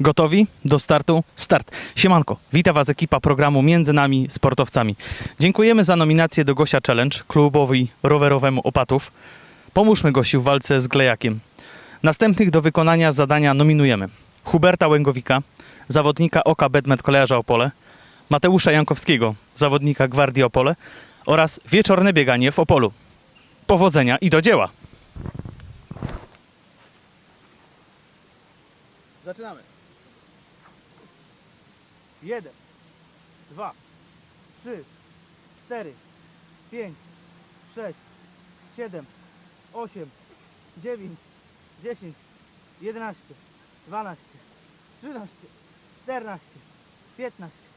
Gotowi do startu? Start. Siemanko, wita Was ekipa programu Między Nami Sportowcami. Dziękujemy za nominację do Gosia Challenge klubowi rowerowemu Opatów. Pomóżmy gości w walce z Glejakiem. Następnych do wykonania zadania nominujemy Huberta Łęgowika, zawodnika Oka Bedmet Kolejarza Opole, Mateusza Jankowskiego, zawodnika Gwardii Opole oraz wieczorne bieganie w Opolu. Powodzenia i do dzieła! Zaczynamy. Jeden, dwa, trzy, cztery, pięć, sześć, siedem, osiem, dziewięć, dziesięć, jedenaście, dwanaście, trzynaście, czternaście, piętnaście.